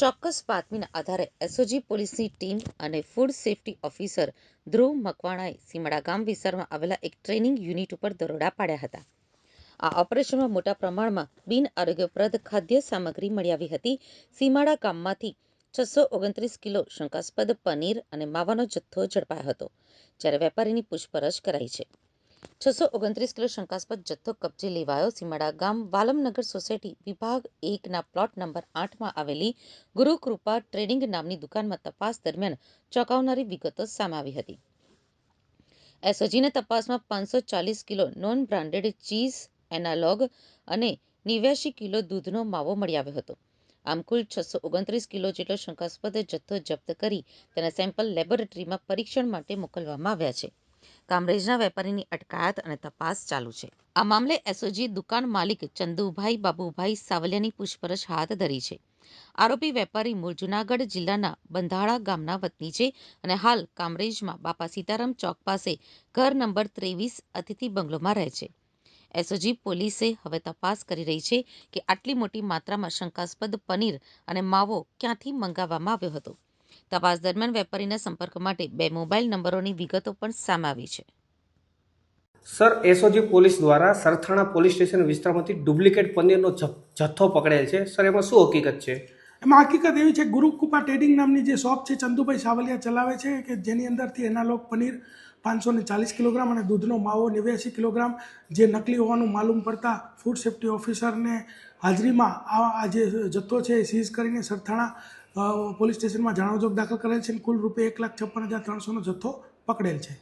ચોક્કસ બાતમીના આધારે એસઓજી પોલીસની ટીમ અને ફૂડ સેફ્ટી ઓફિસર ધ્રુવ મકવાણાએ સીમાડા ગામ વિસ્તારમાં આવેલા એક ટ્રેનિંગ યુનિટ ઉપર દરોડા પાડ્યા હતા. આ ઓપરેશનમાં મોટા પ્રમાણમાં બિન આરોગ્યપ્રદ ખાદ્ય સામગ્રી મળી આવી હતી. સીમાડા ગામમાંથી છસો ઓગણત્રીસ કિલો શંકાસ્પદ પનીર અને માવાનો જથ્થો ઝડપાયો હતો, જ્યારે વેપારીની પૂછપરછ કરાઈ છે. છસો ઓગણત્રીસ કિલો શંકાસ્પદ જથ્થો કબજે લેવાયો. સીમાડા ગામ વાલમનગર સોસાયટી વિભાગ એકના પ્લોટ નંબર આઠમાં આવેલી ગુરુકૃપા ટ્રેડિંગ નામની દુકાનમાં તપાસ દરમિયાન ચોંકાવનારી વિગતો સામે આવી હતી. એસઓજીને તપાસમાં પાંચસો ચાલીસ kilo non branded cheese, analogue અને નેવ્યાસી કિલો દૂધનો માવો મળી આવ્યો હતો. આમ કુલ છસો ઓગણત્રીસ કિલો જેટલો શંકાસ્પદ જથ્થો જપ્ત કરી તેના સેમ્પલ લેબોરેટરીમાં પરીક્ષણ માટે મોકલવામાં આવ્યા છે. કામરેજના વેપારીની અટકાયત અને તપાસ ચાલુ છે. આ મામલે એસઓજી દુકાન માલિક ચંદુભાઈ બાબુભાઈ સાવલિયાની પૂછપરછ હાથ ધરી છે. આરોપી વેપારી મૂળ જુનાગઢ જિલ્લાના બંધાળા ગામના વતની છે અને હાલ કામરેજમાં બાપા સીતારામ ચોક પાસે ઘર નંબર ત્રેવીસ અતિથિ બંગલોમાં રહે છે. એસઓજી પોલીસે હવે તપાસ કરી રહી છે કે આટલી મોટી માત્રામાં શંકાસ્પદ પનીર અને માવો ક્યાંથી મંગાવવામાં આવ્યો હતો. તપાસ દરમિયાન વેપારીના સંપર્ક માટે બે મોબાઈલ નંબરોની વિગતો પણ સામાવી છે. સર એસઓજી પોલીસ દ્વારા સરથાણા પોલીસ સ્ટેશન વિસ્તારમાંથી ડુપ્લિકેટ પનીરનો જથ- જથ્થો પકડેલ છે. સર એમાં શું હકીકત છે? એમાં હકીકત એવી છે ગુરુકૃપા ટ્રેડિંગ નામની જે શોપ છે ચંદુભાઈ સાવલિયા ચલાવે છે કે જેની અંદરથી એનાલોગ પનીર પાંચસો ને ચાલીસ કિલોગ્રામ અને દૂધનો માવો નેવ્યાસી કિલોગ્રામ. જે નકલી હોવાનું માલુમ પડતા ફૂડ સેફ્ટી ઓફિસરને હાજરીમાં આ આ જે જથ્થો છે એ સીઝ કરીને સરથાણા પોલીસ સ્ટેશનમાં જાણવજોગ દાખલ કરેલ છે અને કુલ રૂપે એક લાખ છપ્પન હજાર ત્રણસોનો જથ્થો પકડેલ છે.